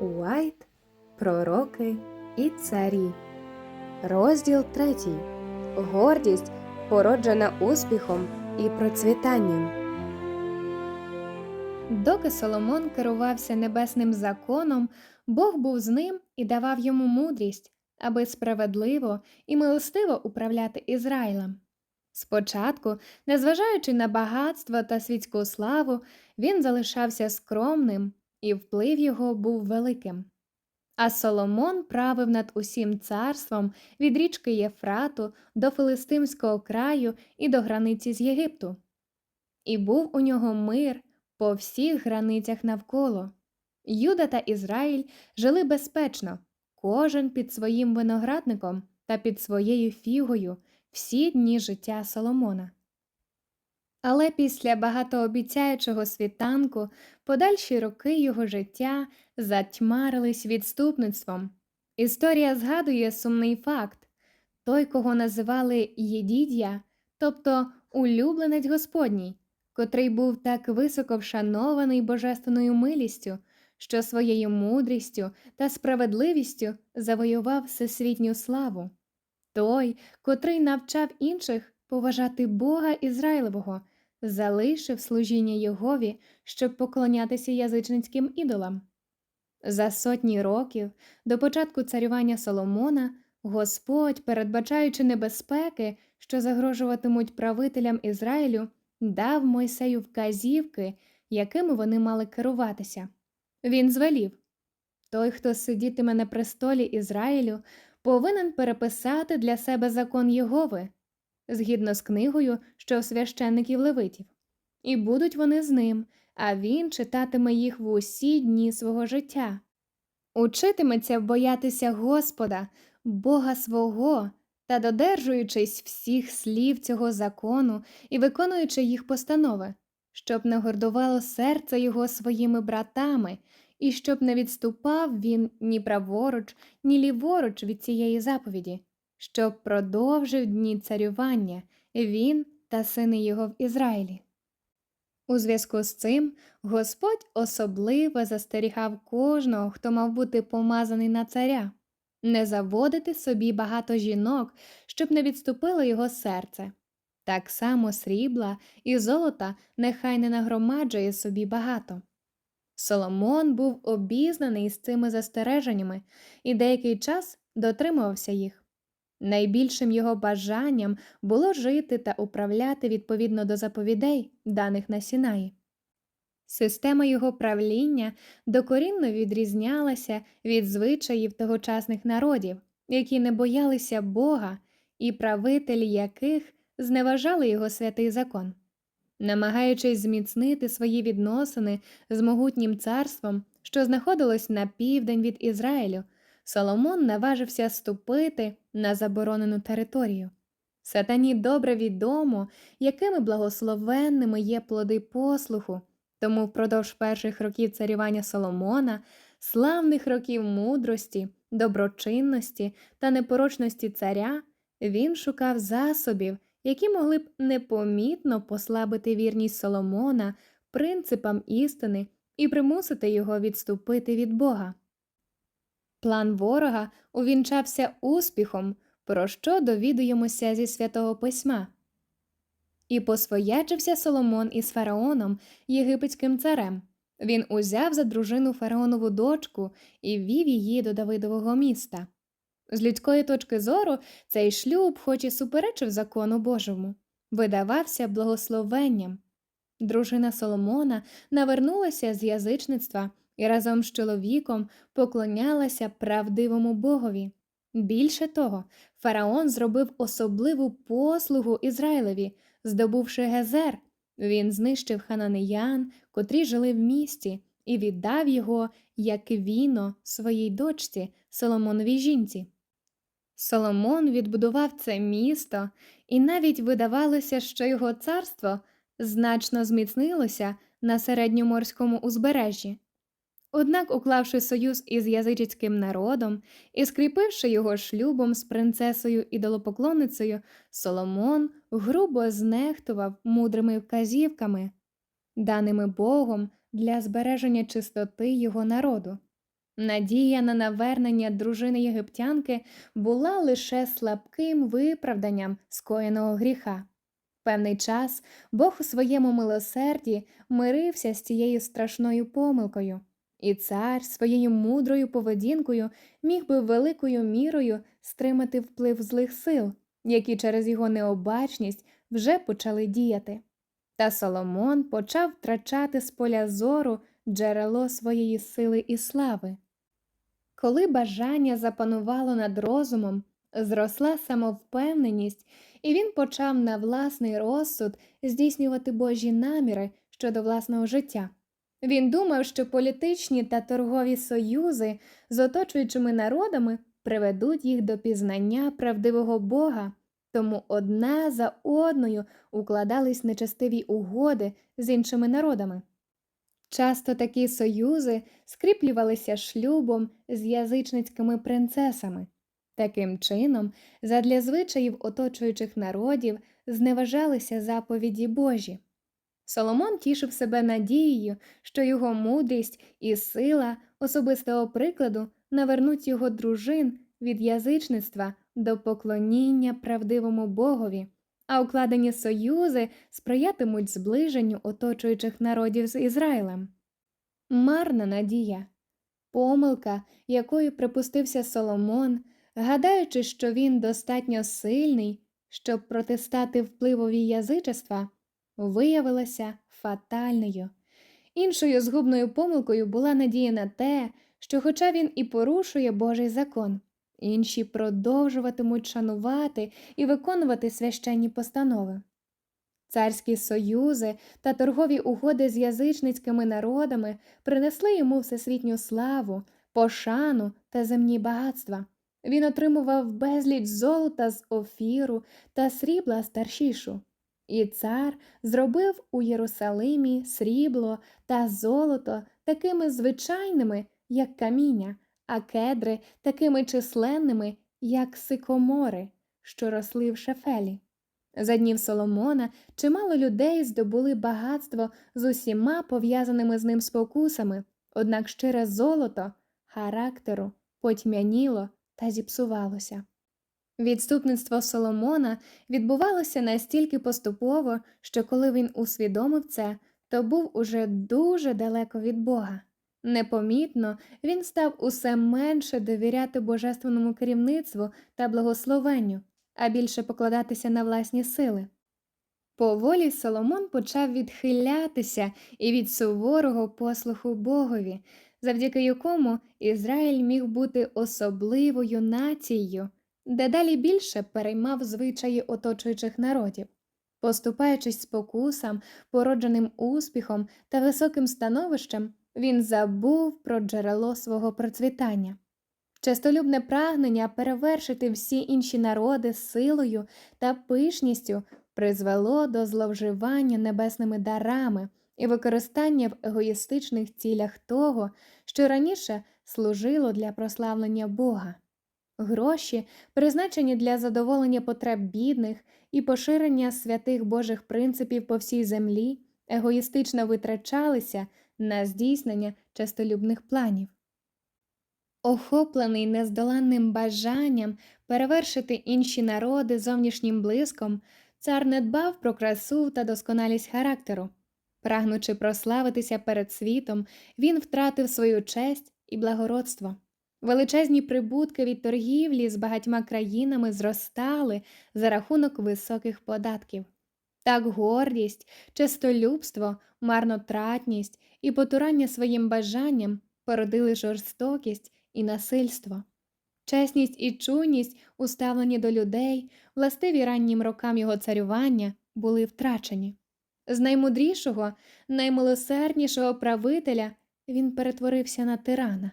Уайт, Пророки і царі. Розділ третій. Гордість, породжена успіхом і процвітанням. Доки Соломон керувався небесним законом, Бог був з ним і давав йому мудрість, аби справедливо і милостиво управляти Ізраїлем. Спочатку, незважаючи на багатство та світську славу, він залишався скромним, і вплив його був великим. А Соломон правив над усім царством від річки Єфрату до Филистимського краю і до границі з Єгипту. І був у нього мир по всіх границях навколо. Юда та Ізраїль жили безпечно, кожен під своїм виноградником та під своєю фігою всі дні життя Соломона. Але після багатообіцяючого світанку подальші роки його життя затьмарились відступництвом. Історія згадує сумний факт той, кого називали Єдід'я, тобто улюбленець Господній, котрий був так високо вшанований божественною милістю, що своєю мудрістю та справедливістю завоював всесвітню славу. Той, котрий навчав інших поважати Бога Ізраїлевого, залишив служіння Йогові, щоб поклонятися язичницьким ідолам. За сотні років до початку царювання Соломона Господь, передбачаючи небезпеки, що загрожуватимуть правителям Ізраїлю, дав Мойсею вказівки, якими вони мали керуватися. Він звелів той, хто сидітиме на престолі Ізраїлю, повинен переписати для себе закон Єгови, згідно з книгою, що священників левитів, і будуть вони з ним, а він читатиме їх в усі дні свого життя. Учитиметься боятися Господа, Бога свого, та додержуючись всіх слів цього закону і виконуючи їх постанови, щоб не гордувало серце його своїми братами, і щоб не відступав він ні праворуч, ні ліворуч від цієї заповіді, щоб продовжив дні царювання він та сини його в Ізраїлі. У зв'язку з цим Господь особливо застерігав кожного, хто мав бути помазаний на царя, не заводити собі багато жінок, щоб не відступило його серце. Так само срібла і золота нехай не нагромаджує собі багато. Соломон був обізнаний з цими застереженнями і деякий час дотримувався їх. Найбільшим його бажанням було жити та управляти відповідно до заповідей, даних на Сінаї. Система його правління докорінно відрізнялася від звичаїв тогочасних народів, які не боялися Бога і правителі яких зневажали його святий закон. Намагаючись зміцнити свої відносини з могутнім царством, що знаходилось на південь від Ізраїлю, Соломон наважився ступити на заборонену територію. Сатані добре відомо, якими благословенними є плоди послуху, тому впродовж перших років царювання Соломона, славних років мудрості, доброчинності та непорочності царя, він шукав засобів, які могли б непомітно послабити вірність Соломона принципам істини і примусити його відступити від Бога. План ворога увінчався успіхом, про що довідуємося зі святого письма. І посвоячився Соломон із фараоном, єгипетським царем. Він узяв за дружину фараонову дочку і вів її до Давидового міста. З людської точки зору цей шлюб, хоч і суперечив закону Божому, видавався благословенням. Дружина Соломона навернулася з язичництва і разом з чоловіком поклонялася правдивому Богові. Більше того, фараон зробив особливу послугу Ізраїлеві, здобувши Гезер. Він знищив хананеян, котрі жили в місті, і віддав його як віно своїй дочці Соломоновій жінці. Соломон відбудував це місто, і навіть видавалося, що його царство значно зміцнилося на середньоморському узбережжі. Однак, уклавши союз із язичицьким народом і скріпивши його шлюбом з принцесою ідолопоклонницею, Соломон грубо знехтував мудрими вказівками, даними Богом для збереження чистоти його народу. Надія на навернення дружини єгиптянки була лише слабким виправданням скоєного гріха. Певний час Бог у своєму милосерді мирився з цією страшною помилкою, і цар своєю мудрою поведінкою міг би великою мірою стримати вплив злих сил, які через його необачність вже почали діяти. Та Соломон почав втрачати з поля зору джерело своєї сили і слави. Коли бажання запанувало над розумом, зросла самовпевненість, і він почав на власний розсуд здійснювати Божі наміри щодо власного життя. Він думав, що політичні та торгові союзи з оточуючими народами приведуть їх до пізнання правдивого Бога, тому одна за одною укладались нечестиві угоди з іншими народами. Часто такі союзи скріплювалися шлюбом з язичницькими принцесами. Таким чином, задля звичаїв оточуючих народів зневажалися заповіді Божі. Соломон тішив себе надією, що його мудрість і сила особистого прикладу навернуть його дружин від язичництва до поклоніння правдивому Богові, а укладені союзи сприятимуть зближенню оточуючих народів з Ізраїлем. Марна надія, помилка, якою припустився Соломон, гадаючи, що він достатньо сильний, щоб протистати впливові язичества, виявилася фатальною. Іншою згубною помилкою була надія на те, що, хоча він і порушує Божий закон, інші продовжуватимуть шанувати і виконувати священні постанови. Царські союзи та торгові угоди з язичницькими народами принесли йому всесвітню славу, пошану та земні багатства. Він отримував безліч золота з офіру та срібла з таршішу. І цар зробив у Єрусалимі срібло та золото такими звичайними, як каміння, а кедри такими численними, як сикомори, що росли в шефелі. За днів Соломона чимало людей здобули багатство з усіма пов'язаними з ним спокусами, однак щире золото характеру потьмяніло та зіпсувалося. Відступництво Соломона відбувалося настільки поступово, що коли він усвідомив це, то був уже дуже далеко від Бога. Непомітно він став усе менше довіряти божественному керівництву та благословенню, а більше покладатися на власні сили. Поволі Соломон почав відхилятися і від суворого послуху Богові, завдяки якому Ізраїль міг бути особливою нацією, дедалі більше переймав звичаї оточуючих народів. Поступаючись спокусам, породженим успіхом та високим становищем, він забув про джерело свого процвітання. Честолюбне прагнення перевершити всі інші народи силою та пишністю призвело до зловживання небесними дарами і використання в егоїстичних цілях того, що раніше служило для прославлення Бога. Гроші, призначені для задоволення потреб бідних і поширення святих Божих принципів по всій землі, егоїстично витрачалися на здійснення честолюбних планів. Охоплений нездоланним бажанням перевершити інші народи зовнішнім блиском, цар не дбав про красу та досконалість характеру. Прагнучи прославитися перед світом, він втратив свою честь і благородство. Величезні прибутки від торгівлі з багатьма країнами зростали за рахунок високих податків. Так гордість, честолюбство, марнотратність і потурання своїм бажанням породили жорстокість і насильство. Чесність і чуйність, уставлені до людей, властиві раннім рокам його царювання, були втрачені. З наймудрішого, наймилосерднішого правителя він перетворився на тирана.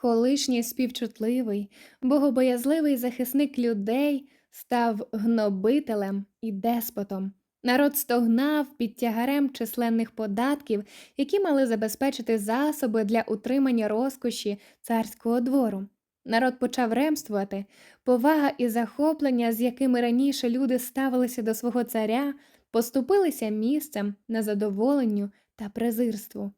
Колишній співчутливий, богобоязливий захисник людей став гнобителем і деспотом. Народ стогнав під тягарем численних податків, які мали забезпечити засоби для утримання розкоші царського двору. Народ почав ремствувати, повага і захоплення, з якими раніше люди ставилися до свого царя, поступилися місцем незадоволенню та презирству.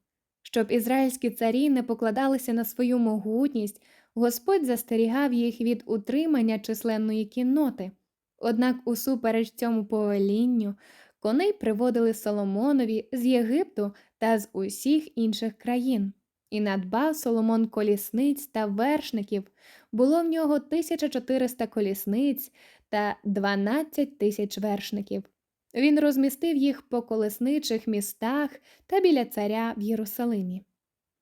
Щоб ізраїльські царі не покладалися на свою могутність, Господь застерігав їх від утримання численної кінноти. Однак, усупереч цьому повелінню, коней приводили Соломонові з Єгипту та з усіх інших країн. І надбав Соломон колісниць та вершників. Було в нього 1400 колісниць та 12 тисяч вершників. Він розмістив їх по колесничих містах та біля царя в Єрусалимі.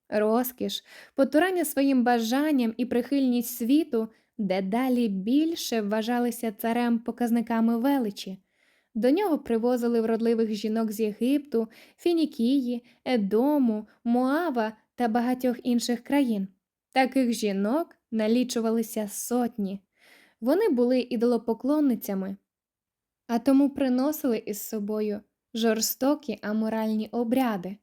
Розкіш, потурання своїм бажанням і прихильність світу дедалі більше вважалися царем показниками величі. До нього привозили вродливих жінок з Єгипту, Фінікії, Едому, Моава та багатьох інших країн. Таких жінок налічувалися сотні. Вони були ідолопоклонницями, а тому приносили із собою жорстокі аморальні обряди.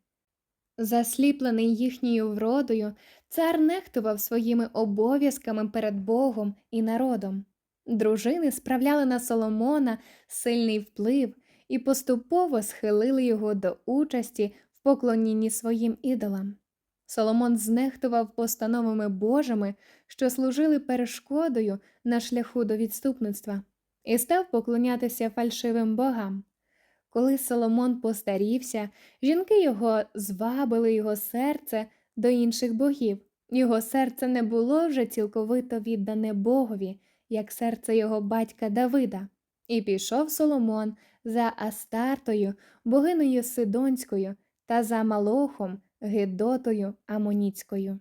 Засліплений їхньою вродою, цар нехтував своїми обов'язками перед Богом і народом. Дружини справляли на Соломона сильний вплив і поступово схилили його до участі в поклонінні своїм ідолам. Соломон знехтував постановами Божими, що служили перешкодою на шляху до відступництва, і став поклонятися фальшивим богам. Коли Соломон постарівся, жінки його звабили його серце до інших богів. Його серце не було вже цілковито віддане Богові, як серце його батька Давида, і пішов Соломон за Астартою, богиною Сидонською, та за Малохом, Гедотою Амоніцькою.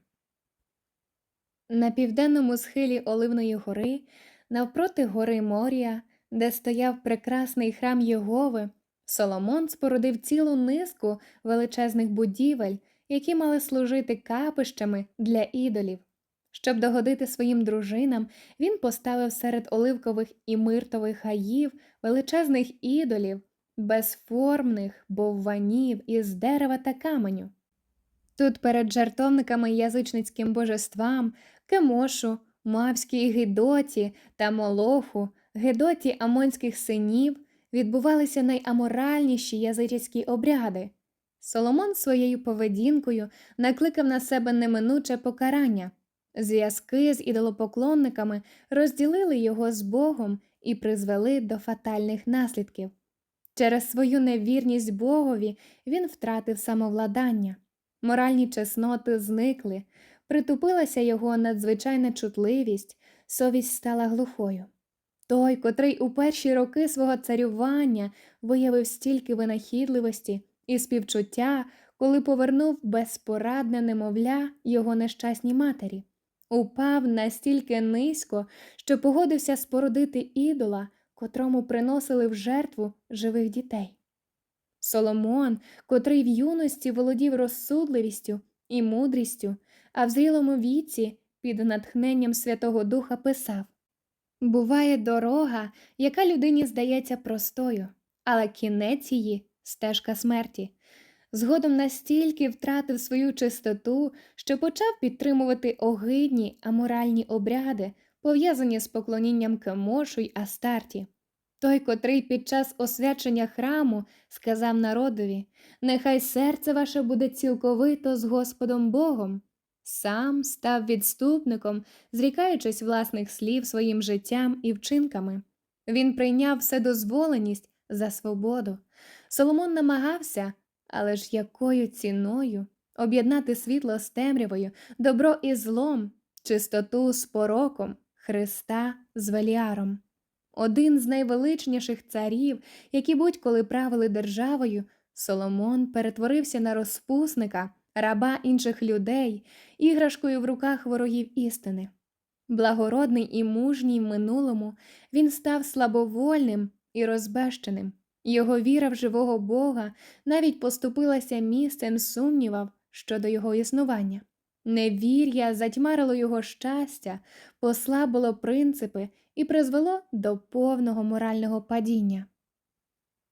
На південному схилі Оливної гори, навпроти гори Морія, де стояв прекрасний храм Єгови, Соломон спорудив цілу низку величезних будівель, які мали служити капищами для ідолів. Щоб догодити своїм дружинам, він поставив серед оливкових і миртових гаїв величезних ідолів, безформних бовванів із дерева та каменю. Тут перед жартовниками язичницьким божествам, Кемошу, Мавській Гедоті та Молоху, Гедоті амонських синів відбувалися найаморальніші язичницькі обряди. Соломон своєю поведінкою накликав на себе неминуче покарання. Зв'язки з ідолопоклонниками розділили його з Богом і призвели до фатальних наслідків. Через свою невірність Богові він втратив самовладання, моральні чесноти зникли, притупилася його надзвичайна чутливість, совість стала глухою. Той, котрий у перші роки свого царювання виявив стільки винахідливості і співчуття, коли повернув безпорадне немовля його нещасній матері, упав настільки низько, що погодився спорудити ідола, котрому приносили в жертву живих дітей. Соломон, котрий в юності володів розсудливістю і мудрістю, а в зрілому віці під натхненням Святого Духа писав Буває дорога, яка людині здається простою, але кінець її стежка смерті. Згодом настільки втратив свою чистоту, що почав підтримувати огидні аморальні обряди, пов'язані з поклонінням Кемошу й Астарті. Той, котрий під час освячення храму сказав народові Нехай серце ваше буде цілковито з Господом Богом, сам став відступником, зрікаючись власних слів своїм життям і вчинками. Він прийняв вседозволеність за свободу. Соломон намагався, але ж якою ціною об'єднати світло з темрявою, добро і злом, чистоту з пороком, Христа з Веліаром. Один з найвеличніших царів, які будь-коли правили державою, Соломон перетворився на розпусника, раба інших людей, іграшкою в руках ворогів істини. Благородний і мужній минулому, він став слабовольним і розбещеним. Його віра в живого Бога навіть поступилася місцем сумнівав щодо його існування. Невір'я затьмарило його щастя, послабило принципи і призвело до повного морального падіння.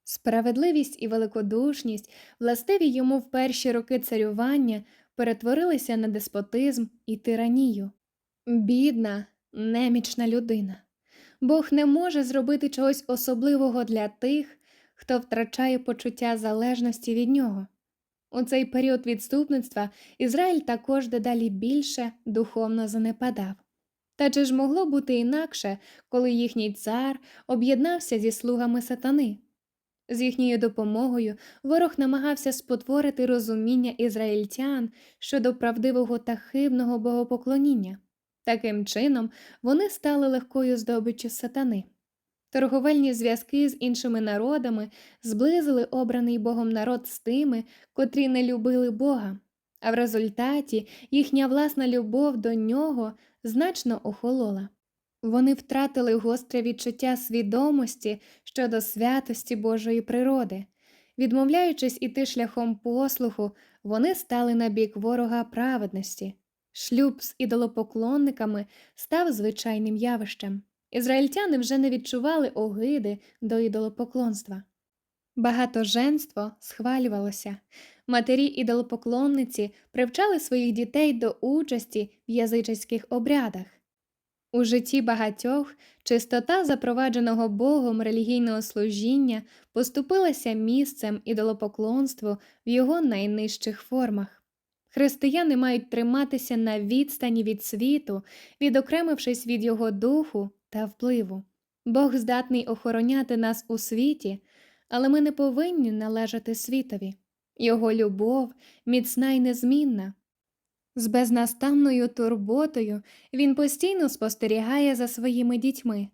Справедливість і великодушність, властиві йому в перші роки царювання, перетворилися на деспотизм і тиранію. Бідна, немічна людина. Бог не може зробити чогось особливого для тих, хто втрачає почуття залежності від нього. У цей період відступництва Ізраїль також дедалі більше духовно занепадав. Та чи ж могло бути інакше, коли їхній цар об'єднався зі слугами сатани? З їхньою допомогою ворог намагався спотворити розуміння ізраїльтян щодо правдивого та хибного богопоклоніння. Таким чином, вони стали легкою здобиччю сатани. Торговельні зв'язки з іншими народами зблизили обраний Богом народ з тими, котрі не любили Бога, а в результаті їхня власна любов до нього значно охолола. Вони втратили гостре відчуття свідомості щодо святості Божої природи. Відмовляючись іти шляхом послуху, вони стали на бік ворога праведності. Шлюб з ідолопоклонниками став звичайним явищем. Ізраїльтяни вже не відчували огиди до ідолопоклонства. Багатоженство схвалювалося. Матері ідолопоклонниці привчали своїх дітей до участі в язичницьких обрядах. У житті багатьох чистота запровадженого Богом релігійного служіння поступилася місцем ідолопоклонству в його найнижчих формах. Християни мають триматися на відстані від світу, відокремившись від його духу та впливу. Бог здатний охороняти нас у світі, але ми не повинні належати світові. Його любов міцна й незмінна. З безнастанною турботою він постійно спостерігає за своїми дітьми,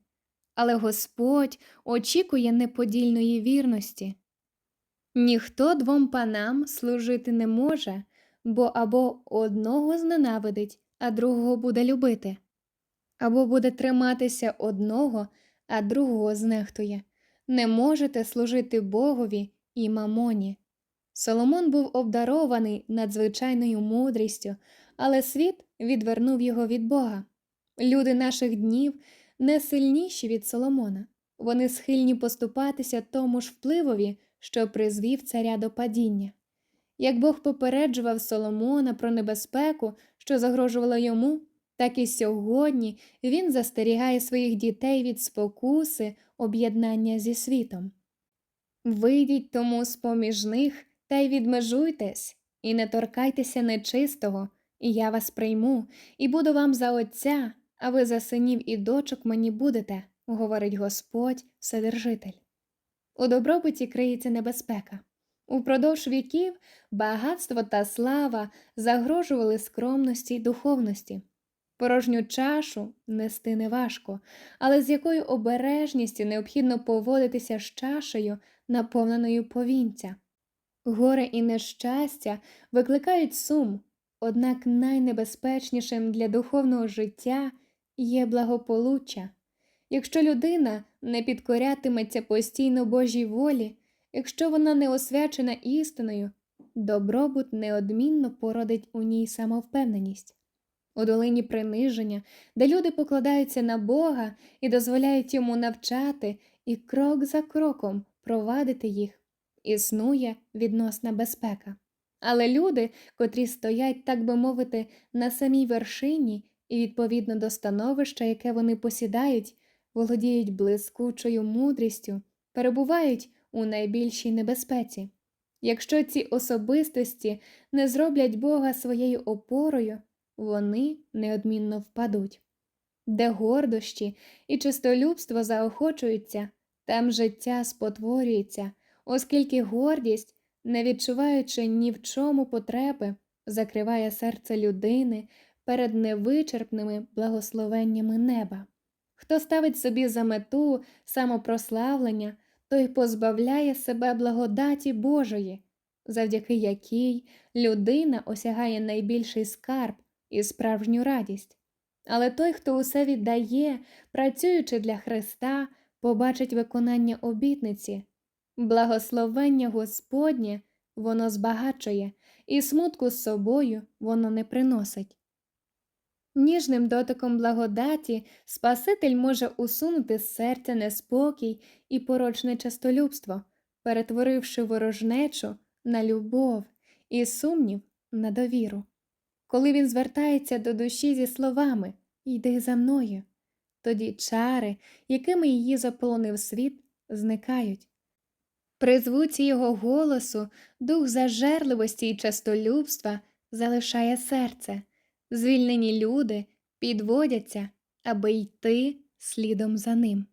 але Господь очікує неподільної вірності. Ніхто двом панам служити не може, бо або одного зненавидить, а другого буде любити, або буде триматися одного, а другого знехтує. Не можете служити Богові і мамоні. Соломон був обдарований надзвичайною мудрістю, але світ відвернув його від Бога. Люди наших днів не сильніші від Соломона, вони схильні поступатися тому ж впливові, що призвів царя до падіння. Як Бог попереджував Соломона про небезпеку, що загрожувала йому, так і сьогодні він застерігає своїх дітей від спокуси, об'єднання зі світом. Вийдіть тому з поміж них та й відмежуйтесь, і не торкайтеся нечистого, і я вас прийму, і буду вам за отця, а ви за синів і дочок мені будете, говорить Господь Вседержитель. У добробуті криється небезпека. Упродовж віків багатство та слава загрожували скромності й духовності. Порожню чашу нести неважко, але з якою обережністю необхідно поводитися з чашею, наповненою повінця. Горе і нещастя викликають сум, однак найнебезпечнішим для духовного життя є благополуччя. Якщо людина не підкорятиметься постійно Божій волі, якщо вона не освячена істиною, добробут неодмінно породить у ній самовпевненість. У долині приниження, де люди покладаються на Бога і дозволяють йому навчати і крок за кроком провадити їх, існує відносна безпека. Але люди, котрі стоять, так би мовити, на самій вершині і відповідно до становища, яке вони посідають, володіють блискучою мудрістю, перебувають у найбільшій небезпеці. Якщо ці особистості не зроблять Бога своєю опорою, вони неодмінно впадуть. Де гордощі і чистолюбство заохочуються, там життя спотворюється, оскільки гордість, не відчуваючи ні в чому потреби, закриває серце людини перед невичерпними благословеннями неба. Хто ставить собі за мету самопрославлення, той позбавляє себе благодаті Божої, завдяки якій людина осягає найбільший скарб і справжню радість. Але той, хто усе віддає, працюючи для Христа, побачить виконання обітниці, благословення Господнє воно збагачує, і смутку з собою воно не приносить. Ніжним дотиком благодаті Спаситель може усунути з серця неспокій і порочне частолюбство, перетворивши ворожнечу на любов і сумнів на довіру. Коли він звертається до душі зі словами Йди за мною, тоді чари, якими її заполонив світ, зникають. При звуці його голосу дух зажерливості і частолюбства залишає серце. Звільнені люди підводяться, аби йти слідом за ним.